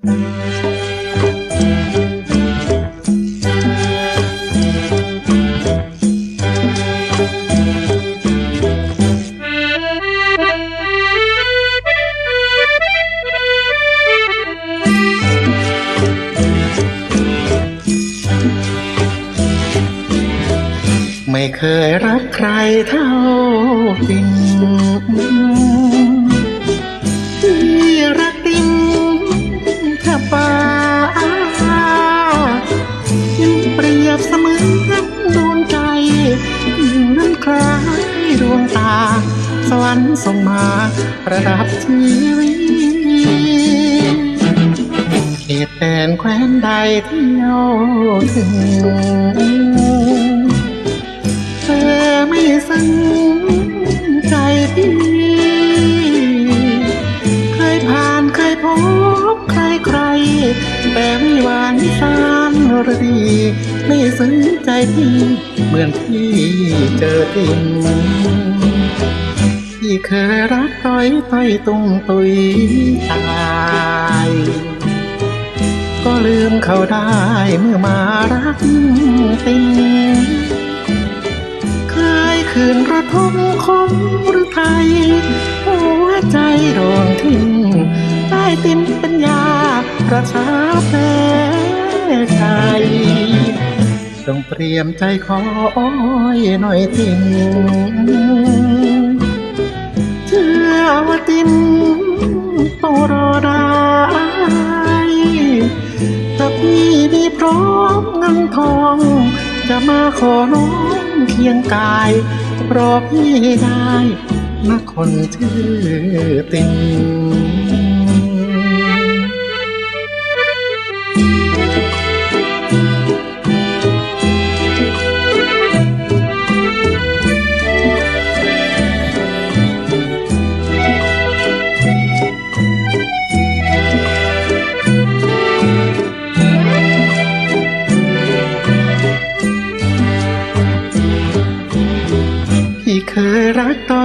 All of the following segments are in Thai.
ไม่เคยรักใครเท่าปิ่น ป่ายังเปรียบเสมือนดวงใจยิ่งนั้นคล้ายดวงตา สวรรค์ส่งมาประดับชีวิตเขตแดนแคว้นใดเที่ยวถึง แต่ไม่หวานสานหรือดีไม่ซึ้งใจพี่เหมือนพี่เจอจริงที่เคยรักต้อยต้อยตุ้งตุยตายก็ลืมเขาได้เมื่อมารักติงเคยคืนระทมคมหรือไทยหัวใจโดนทิ้ง กรักษาแผลใจต้องเตรียมใจคอยหน่อยทิ้งเชื่อว่าติมต้องรอได้ถ้าพี่มีพร้อมเงินทอง จะมาขอน้องเคียงกายรอพี่ได้นะคนชื่อติง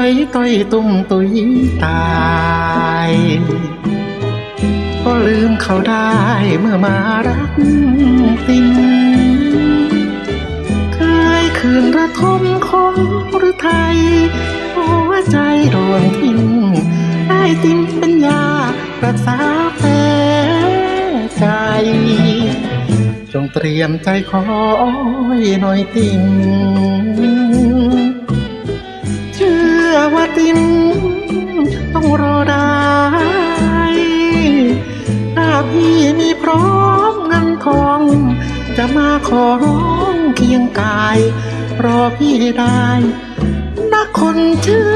อยต้อยตุ้มตุยตายก็ลืมเขาได้เมื่อมารักติงเคยคืนระทมคมหรือไทยหัวใจดวงทิ้งได้ติมเป็นยารักษาแผลใจจงเตรียมใจคอยหน่อยติง พี่มีพร้อมเงินทอง จะมาขอร้องเคียงกาย รอพี่ได้นักคนชื่อ